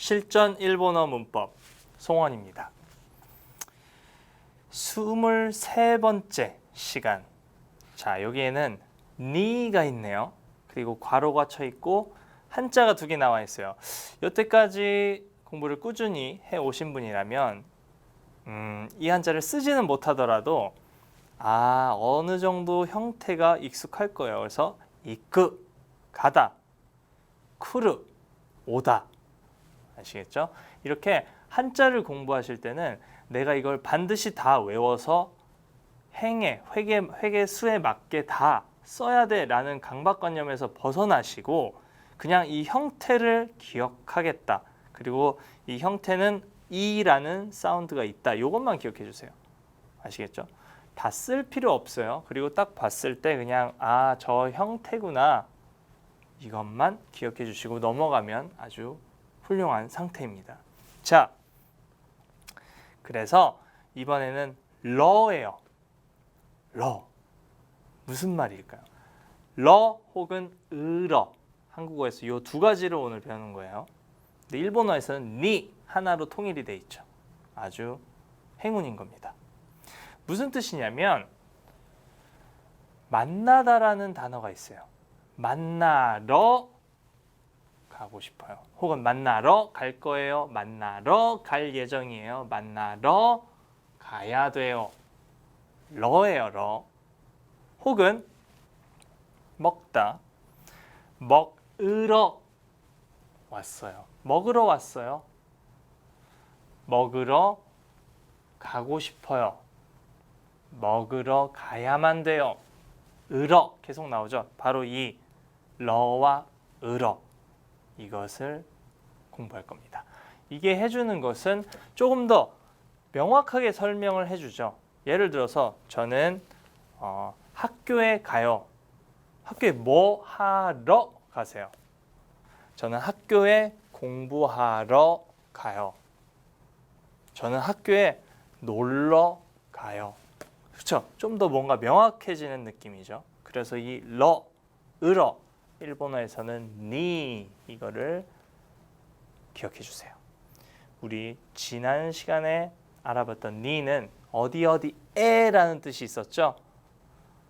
실전 일본어 문법 송원입니다. 23번째 시간. 자, 여기에는 니가 있네요. 그리고 괄호가 쳐 있고 한자가 두 개 나와 있어요. 여태까지 공부를 꾸준히 해 오신 분이라면 음, 이 한자를 쓰지는 못하더라도 아, 어느 정도 형태가 익숙할 거예요. 그래서 이끄 가다 쿠르 오다 아시겠죠? 이렇게 한자를 공부하실 때는 내가 이걸 반드시 다 외워서 행에 회계 회계 수에 맞게 다 써야 돼라는 강박관념에서 벗어나시고 그냥 이 형태를 기억하겠다. 그리고 이 형태는 이라는 사운드가 있다. 이것만 기억해 주세요. 아시겠죠? 다 쓸 필요 없어요. 그리고 딱 봤을 때 그냥 아, 저 형태구나. 이것만 기억해 주시고 넘어가면 아주 훌륭한 상태입니다. 자, 그래서 이번에는 러예요. 러. 무슨 말일까요? 러 혹은 으러. 한국어에서 이 두 가지를 오늘 배우는 거예요. 근데 일본어에서는 니 하나로 통일이 돼 있죠. 아주 행운인 겁니다. 무슨 뜻이냐면 만나다라는 단어가 있어요. 만나러 가고 싶어요. 혹은 만나러 갈 거예요. 만나러 갈 예정이에요. 만나러 가야 돼요. 러예요, 러. 혹은 먹다. 먹으러 왔어요. 먹으러 왔어요. 먹으러 가고 싶어요. 먹으러 가야만 돼요. 으러 계속 나오죠. 바로 이 러와 으러 이것을 공부할 겁니다. 이게 해주는 것은 조금 더 명확하게 설명을 해주죠. 예를 들어서 저는 어, 학교에 가요. 학교에 뭐 하러 가세요? 저는 학교에 공부하러 가요. 저는 학교에 놀러 가요. 그렇죠? 좀 더 뭔가 명확해지는 느낌이죠. 그래서 이 러, 으러 일본어에서는 니 이거를 기억해 주세요. 우리 지난 시간에 알아봤던 니는 어디 어디에라는 뜻이 있었죠.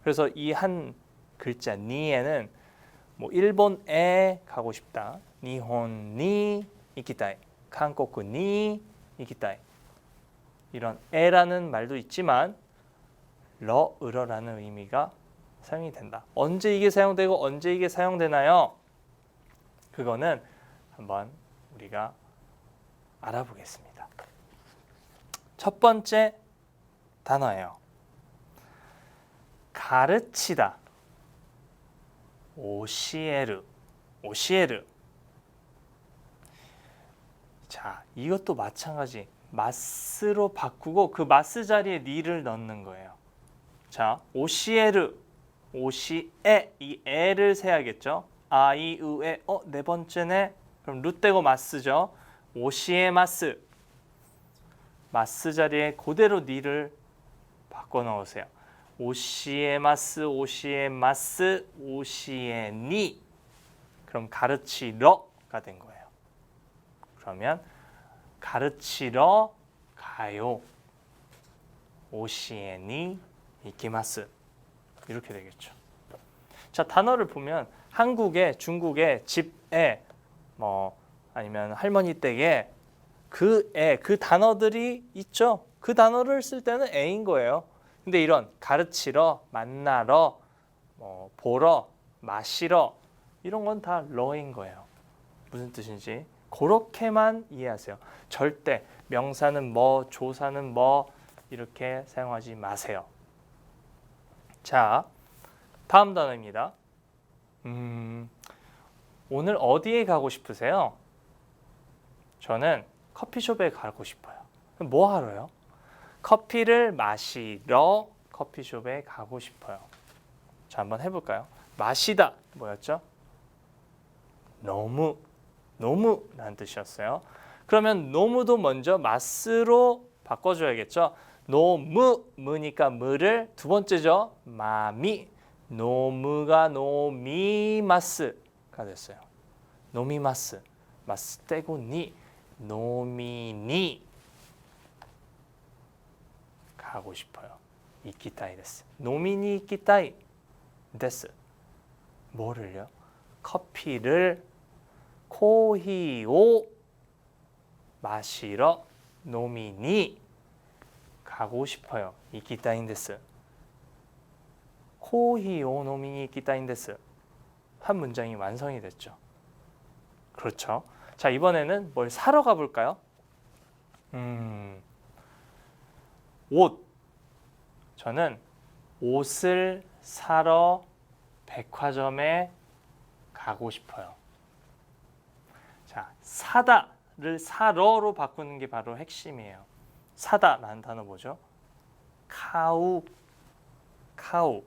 그래서 이 한 글자 니에는 뭐 일본에 가고 싶다. 니혼 니 이키타이. 한국 니 이키타이. 이런 에라는 말도 있지만 러 으러라는 의미가 사용이 된다. 언제 이게 사용되고 언제 이게 사용되나요? 그거는 한번 우리가 알아보겠습니다. 첫 번째 단어예요. 가르치다. 오시에르. 오시에르. 자, 이것도 마찬가지. 마스로 바꾸고 그 마스 자리에 니를 넣는 거예요. 자, 오시에르. 오시에 이 에를 세야겠죠. 아 이 우 에 어 네 번째네. 그럼 루 떼고 마스죠. 오시에 마스. 마스 자리에 그대로 니를 바꿔 넣으세요. 오시에 마스, 오시에 마스, 오시에 니. 그럼 가르치러가 된 거예요. 그러면 가르치러 가요. 오시에 니 이키마스. 이렇게 되겠죠. 자, 단어를 보면 한국에, 중국에, 집에 뭐 아니면 할머니 댁에 그 애, 그 단어들이 있죠. 그 단어를 쓸 때는 애인 거예요. 근데 이런 가르치러, 만나러, 뭐 보러, 마시러 이런 건 다 러인 거예요. 무슨 뜻인지 그렇게만 이해하세요. 절대 명사는 뭐, 조사는 뭐 이렇게 사용하지 마세요. 자, 다음 단어입니다. 음, 오늘 어디에 가고 싶으세요? 저는 커피숍에 가고 싶어요. 뭐 하러요? 커피를 마시러 커피숍에 가고 싶어요. 자, 한번 해볼까요? 마시다 뭐였죠? 너무 너무 라는 뜻이었어요. 그러면 너무도 먼저 마스로 바꿔줘야겠죠. 노무 무니까 무를 두 번째죠. 마미 노무가 노미마스가 됐어요. 노미마스 마스 떼고 니 노미니 가고 싶어요. 이키타이 데스. 노미니 이키타이 데스. 뭐를요? 커피를 코히오 마시러 노미니 가고 싶어요. 이키타인 데스. 코히 오 노미니 이키타인 데스. 한 문장이 완성이 됐죠. 그렇죠. 자, 이번에는 뭘 사러 가 볼까요? 음. 옷. 저는 옷을 사러 백화점에 가고 싶어요. 자, 사다를 사러로 바꾸는 게 바로 핵심이에요. 사다라는 단어 뭐죠? 카우, 카우.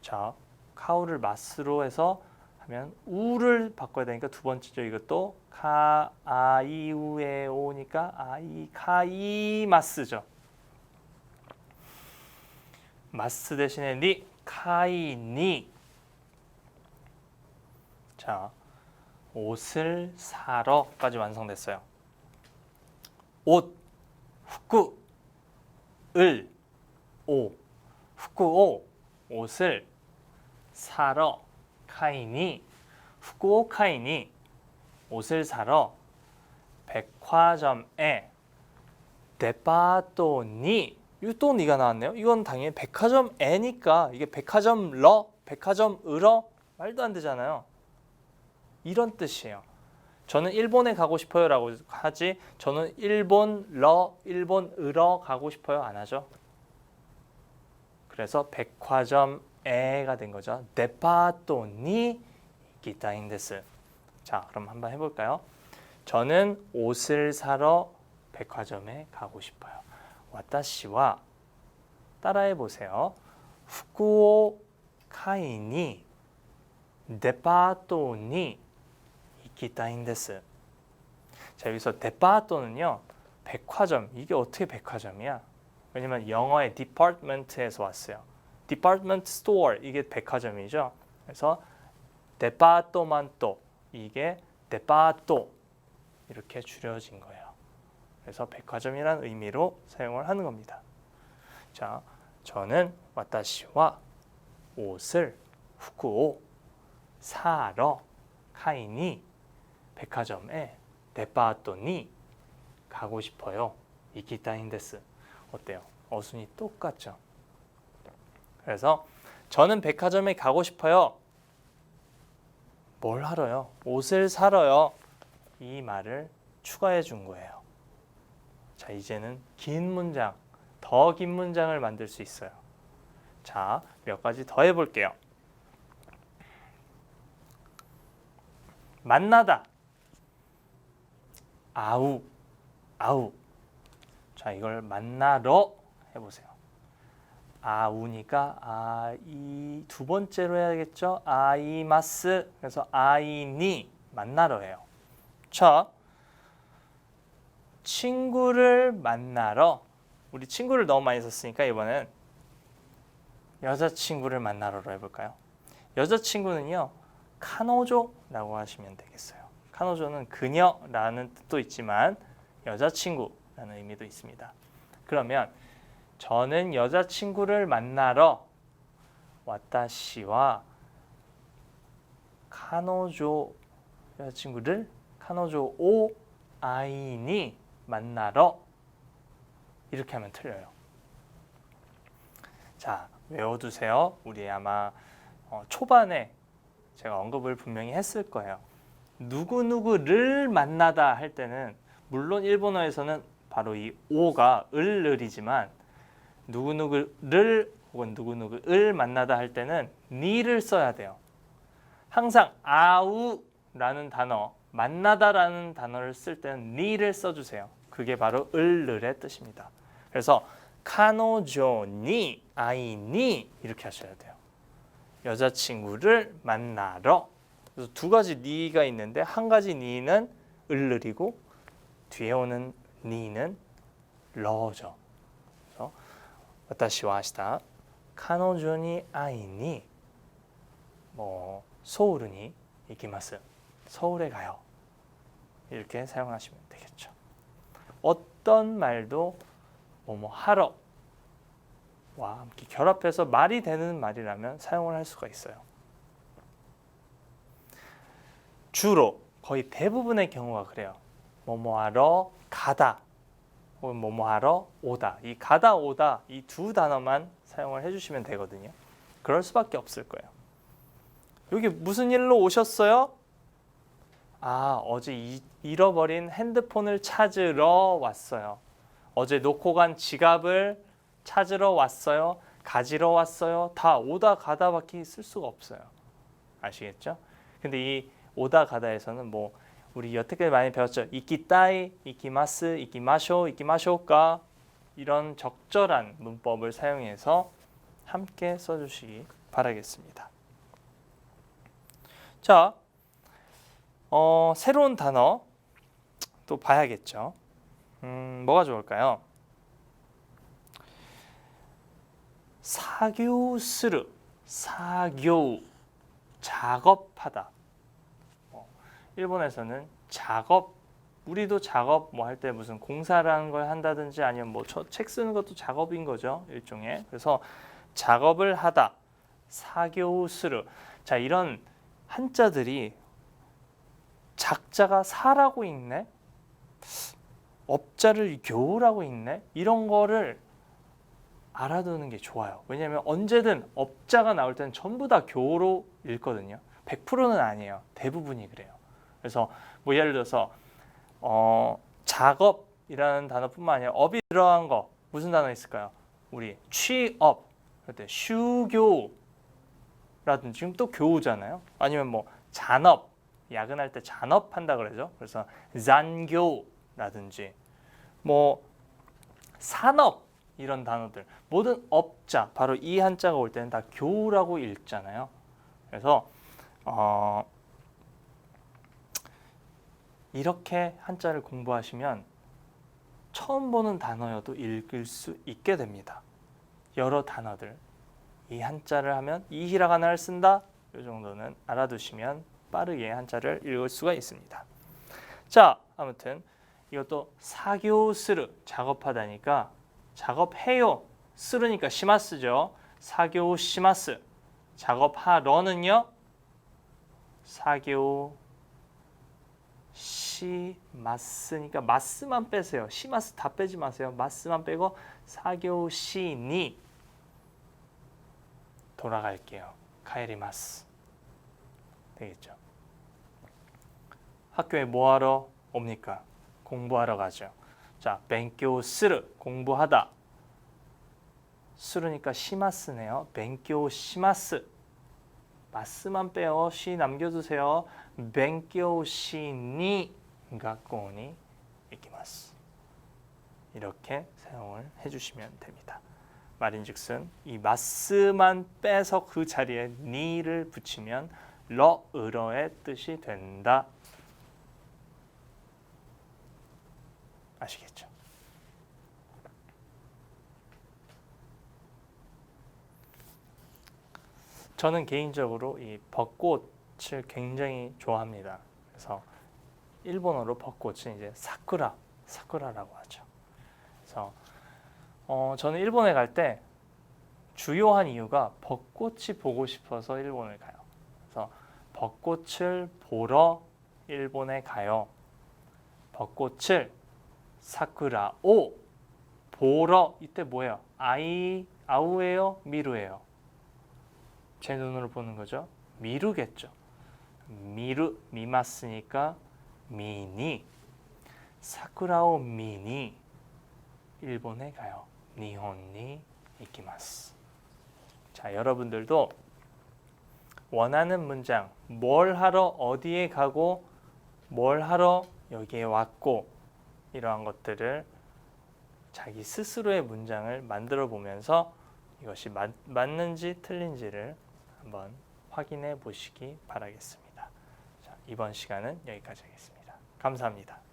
자, 카우를 마스로 해서 하면 우를 바꿔야 되니까 두 번째죠. 이것도 카, 아 이 우에 오니까 아이, 카이, 마스죠. 마스 대신에 니, 카이 니. 자, 옷을 사러까지 완성됐어요. 옷, 후쿠, 을, 오, 후쿠, 오, 옷을 사러, 카이니, 후쿠오카이니, 옷을 사러 백화점에 데파토니 이또 니가 나왔네요. 이건 당연히 백화점에니까 이게 백화점러, 백화점으러 말도 안 되잖아요. 이런 뜻이에요. 저는 일본에 가고 싶어요라고 하지 저는 일본러, 일본으러 가고 싶어요 안 하죠. 그래서 백화점에가 된 거죠. 데파토니 기타인데스. 자, 그럼 한번 해볼까요? 저는 옷을 사러 백화점에 가고 싶어요. 와타시와 따라해 보세요. 후쿠오카이니 데파토니 이키타인데스. 자, 여기서 데파토는요. 백화점. 이게 어떻게 백화점이야? 왜냐면 영어의 department에서 왔어요. department store 이게 백화점이죠. 그래서 데파토만토 이게 데파토 이렇게 줄여진 거예요. 그래서 백화점이라는 의미로 사용을 하는 겁니다. 자, 저는 와타시와 옷을 후쿠오 사러 카이니 백화점에 데파토니 가고 싶어요. 이키타인데스. 어때요? 어순이 똑같죠? 그래서 저는 백화점에 가고 싶어요. 뭘 하러요? 옷을 사러요. 이 말을 추가해 준 거예요. 자, 이제는 긴 문장, 더 긴 문장을 만들 수 있어요. 자, 몇 가지 더 해볼게요. 만나다. 아우, 아우. 자, 이걸 만나러 해보세요. 아우니까 아이 두 번째로 해야겠죠. 아이마스 그래서 아이니 만나러예요. 자, 친구를 만나러 우리 친구를 너무 많이 썼으니까 이번엔 여자친구를 만나러로 해볼까요? 여자친구는요 카노조라고 하시면 되겠어요. 카노조는 그녀라는 뜻도 있지만 여자친구라는 의미도 있습니다. 그러면 저는 여자친구를 만나러 와타시와 카노조 여자친구를 카노조 오 아이니 만나러 이렇게 하면 틀려요. 자 외워두세요. 우리 아마 어, 초반에 제가 언급을 분명히 했을 거예요. 누구 누구를 만나다 할 때는 물론 일본어에서는 바로 이 오가 을을이지만 누구 누구를 혹은 누구 누구를 만나다 할 때는 니를 써야 돼요. 항상 아우라는 단어 만나다라는 단어를 쓸 때는 니를 써주세요. 그게 바로 을을의 뜻입니다. 그래서 카노조니 아이니 이렇게 하셔야 돼요. 여자친구를 만나러 그래서 두 가지 니가 있는데 한 가지 니는 을을이고 뒤에 오는 니는 러죠. 그래서 私は明日彼女に会いにもうソウルに行きます。 서울에 가요. 이렇게 사용하시면 되겠죠. 어떤 말도 뭐뭐 하러 와 함께 결합해서 말이 되는 말이라면 사용을 할 수가 있어요. 주로 거의 대부분의 경우가 그래요. 뭐뭐 하러 가다 혹은 뭐뭐 하러 오다. 이 가다 오다 이 두 단어만 사용을 해주시면 되거든요. 그럴 수밖에 없을 거예요. 여기 무슨 일로 오셨어요? 아 어제 이- 잃어버린 핸드폰을 찾으러 왔어요. 어제 놓고 간 지갑을 찾으러 왔어요. 가지러 왔어요. 다 오다 가다 밖에 쓸 수가 없어요. 아시겠죠? 근데 이 오다 가다에서는 뭐 우리 여태까지 많이 배웠죠. 이키따이, 이키마스, 이키마쇼, 이키마쇼까 이런 적절한 문법을 사용해서 함께 써주시기 바라겠습니다. 자, 어, 새로운 단어 또 봐야겠죠. 음, 뭐가 좋을까요? 사교스르, 사교, 작업하다. 어, 일본에서는 작업, 우리도 작업 뭐 할 때 무슨 공사라는 걸 한다든지 아니면 뭐 책 쓰는 것도 작업인 거죠 일종의. 그래서 작업을 하다, 사교스르. 자 이런 한자들이 작자가 사라고 있네, 업자를 교라고 있네 이런 거를 알아두는 게 좋아요. 왜냐하면 언제든 업자가 나올 때는 전부 다 교로 읽거든요. 100%는 아니에요. 대부분이 그래요. 그래서 뭐 예를 들어서 어, 작업이라는 단어뿐만 아니라 업이 들어간 거 무슨 단어 있을까요? 우리 취업, 그때 휴교라든지 지금 또 교우잖아요. 아니면 뭐 잔업, 야근할 때 잔업한다 그러죠. 그래서 잔교라든지 뭐 산업 이런 단어들 모든 업자 바로 이 한자가 올 때는 다 교라고 읽잖아요. 그래서 어, 이렇게 한자를 공부하시면 처음 보는 단어여도 읽을 수 있게 됩니다. 여러 단어들 이 한자를 하면 이 히라가나를 쓴다. 이 정도는 알아두시면 빠르게 한자를 읽을 수가 있습니다. 자, 아무튼 이것도 사교스르 작업하다니까 작업해요. 쓰르니까 시마스죠. 사교 시마스. 작업하러는요. 사교 시 마스니까 마스만 빼세요. 시 마스 다 빼지 마세요. 마스만 빼고 사교 시 니 돌아갈게요. 카에리마스. 되겠죠. 학교에 뭐 하러 옵니까? 공부하러 가죠. 자, 뱅교 스르 공부하다. 스르니까 시마스네요. 뱅교 시마스. 마스만 빼요. 시 남겨두세요. 뱅교 시니 学校に 이기마스. 이렇게 사용을 해주시면 됩니다. 말인즉슨 이 마스만 빼서 그 자리에 니를 붙이면 러으러의 뜻이 된다. 아시겠죠? 저는 개인적으로 이 벚꽃을 굉장히 좋아합니다. 그래서 일본어로 벚꽃은 이제 사쿠라, 사쿠라라고 하죠. 그래서 어, 저는 일본에 갈 때 주요한 이유가 벚꽃이 보고 싶어서 일본을 가요. 그래서 벚꽃을 보러 일본에 가요. 벚꽃을 사쿠라 오 보러 이때 뭐예요? 아이 아우예요? 미루예요? 제 눈으로 보는 거죠. 미루겠죠. 미루 미마스니까 미니 사쿠라오 미니 일본에 가요. 니혼니 이키마스. 자, 여러분들도 원하는 문장 뭘 하러 어디에 가고 뭘 하러 여기에 왔고 이러한 것들을 자기 스스로의 문장을 만들어 보면서 이것이 맞, 맞는지 틀린지를 한번 확인해 보시기 바라겠습니다. 자, 이번 시간은 여기까지 하겠습니다. 감사합니다.